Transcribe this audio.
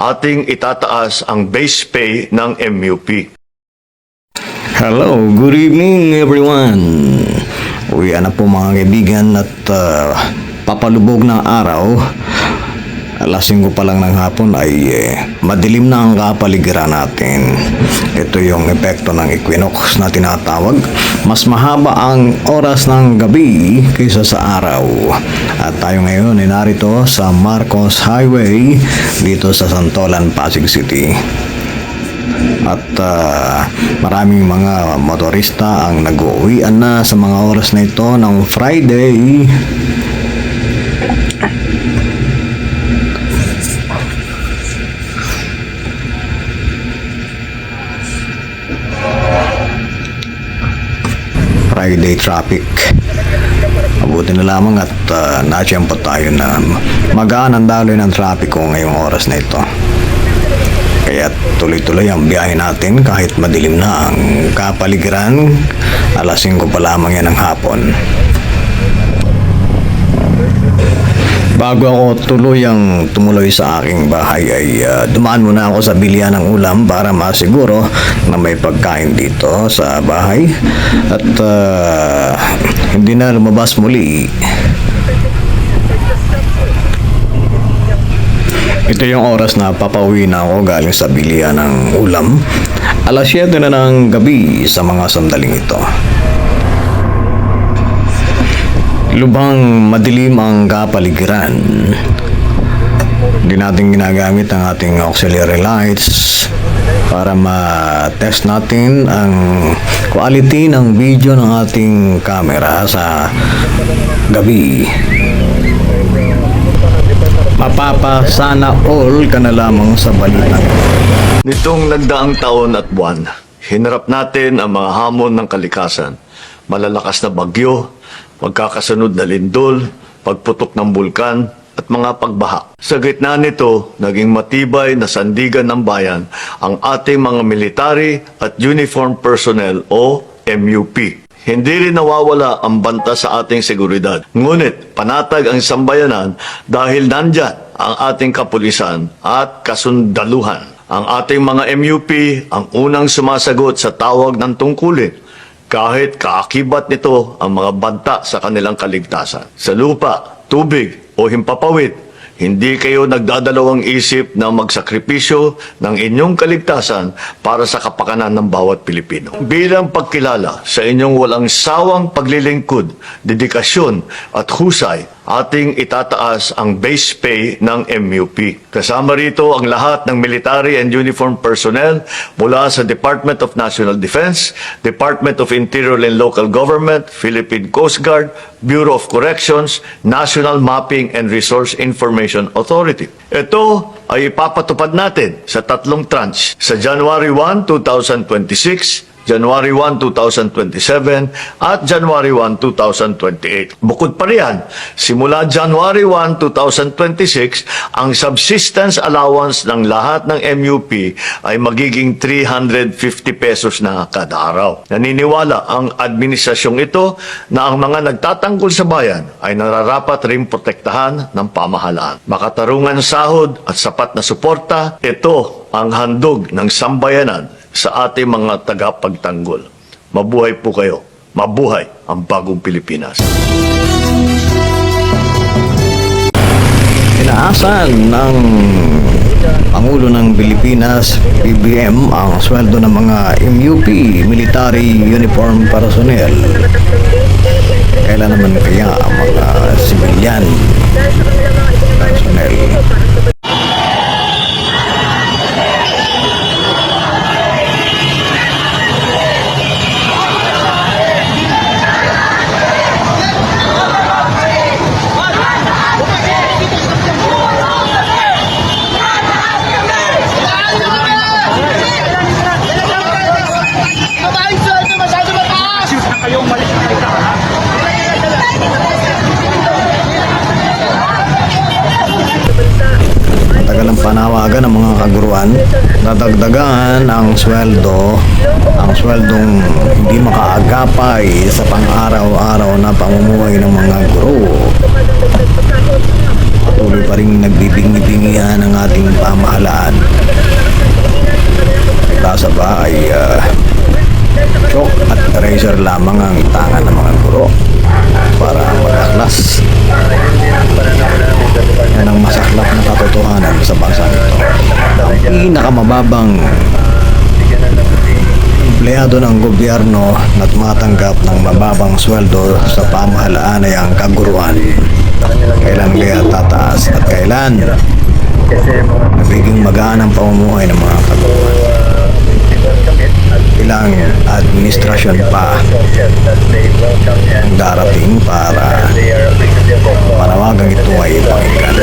ating itataas ang base pay ng MUP. Hello, good evening everyone. Uwi na po mga kaibigan at uh, papalubog ng araw. Alas 5 pa lang ng hapon ay eh, madilim na ang kapaligiran natin. Ito yung epekto ng equinox na tinatawag. Mas mahaba ang oras ng gabi kaysa sa araw. At tayo ngayon ay narito sa Marcos Highway dito sa Santolan, Pasig City at ah, maraming mga motorista ang nag-uwian na sa mga oras na ito ng Friday. Friday traffic. Mabuti na lamang at uh, natsyempo tayo na magaan ang daloy ng trapiko ngayong oras na ito. Kaya tuloy-tuloy ang biyahe natin kahit madilim na ang kapaligiran. Alas 5 pa lamang yan ng hapon. Bago ako tuluyang tumuloy sa aking bahay ay ah, dumaan muna ako sa bilihan ng ulam para masiguro na may pagkain dito sa bahay at ah, hindi na lumabas muli Ito yung oras na papauwi na ako galing sa bilihan ng ulam. Alas 7 na ng gabi sa mga sandaling ito. Lubang madilim ang kapaligiran. Hindi natin ginagamit ang ating auxiliary lights para ma-test natin ang quality ng video ng ating camera sa gabi. Mapapa sana all ka na lamang sa balitang Nitong nagdaang taon at buwan, hinarap natin ang mga hamon ng kalikasan. Malalakas na bagyo, magkakasunod na lindol, pagputok ng bulkan, at mga pagbaha. Sa gitna nito, naging matibay na sandigan ng bayan ang ating mga military at uniform personnel o MUP. Hindi rin nawawala ang banta sa ating seguridad. Ngunit panatag ang sambayanan dahil nandyan ang ating kapulisan at kasundaluhan. Ang ating mga MUP ang unang sumasagot sa tawag ng tungkulin kahit kaakibat nito ang mga banta sa kanilang kaligtasan. Sa lupa, tubig o himpapawid, hindi kayo nagdadalawang isip na magsakripisyo ng inyong kaligtasan para sa kapakanan ng bawat Pilipino. Bilang pagkilala sa inyong walang sawang paglilingkod, dedikasyon at husay, ating itataas ang base pay ng MUP. Kasama rito ang lahat ng military and uniform personnel mula sa Department of National Defense, Department of Interior and Local Government, Philippine Coast Guard, Bureau of Corrections, National Mapping and Resource Information Authority. Ito ay ipapatupad natin sa tatlong tranche sa January 1, 2026, January 1, 2027 at January 1, 2028. Bukod pa riyan, simula January 1, 2026, ang subsistence allowance ng lahat ng MUP ay magiging 350 pesos na kada araw. Naniniwala ang administrasyong ito na ang mga nagtatanggol sa bayan ay nararapat rin protektahan ng pamahalaan. Makatarungan sahod at sapat na suporta, ito ang handog ng sambayanan sa ating mga tagapagtanggol. Mabuhay po kayo. Mabuhay ang bagong Pilipinas. Inaasahan ng Pangulo ng Pilipinas, PBM, ang sweldo ng mga MUP, Military Uniform Personnel. Kailan naman kaya ang mga civilian kaguruan, dadagdagan ang sweldo, ang sweldong hindi makaagapay sa pang-araw-araw na pamumuhay ng mga guro. patuloy pa rin nagbibingi-bingihan ng ating pamahalaan. Tasa ba ay ah, chalk at eraser lamang ang tangan ng mga guro magaklas. Yan ang masaklap na katotohanan sa bansa nito. Ang pinakamababang empleyado ng gobyerno na tumatanggap ng mababang sweldo sa pamahalaan ay ang kaguruan. Kailan kaya tataas at kailan nagiging magaan ang pamumuhay ng mga kaguruan. Ilang administrasyon pa darating para panawagang ito ay pakinggan.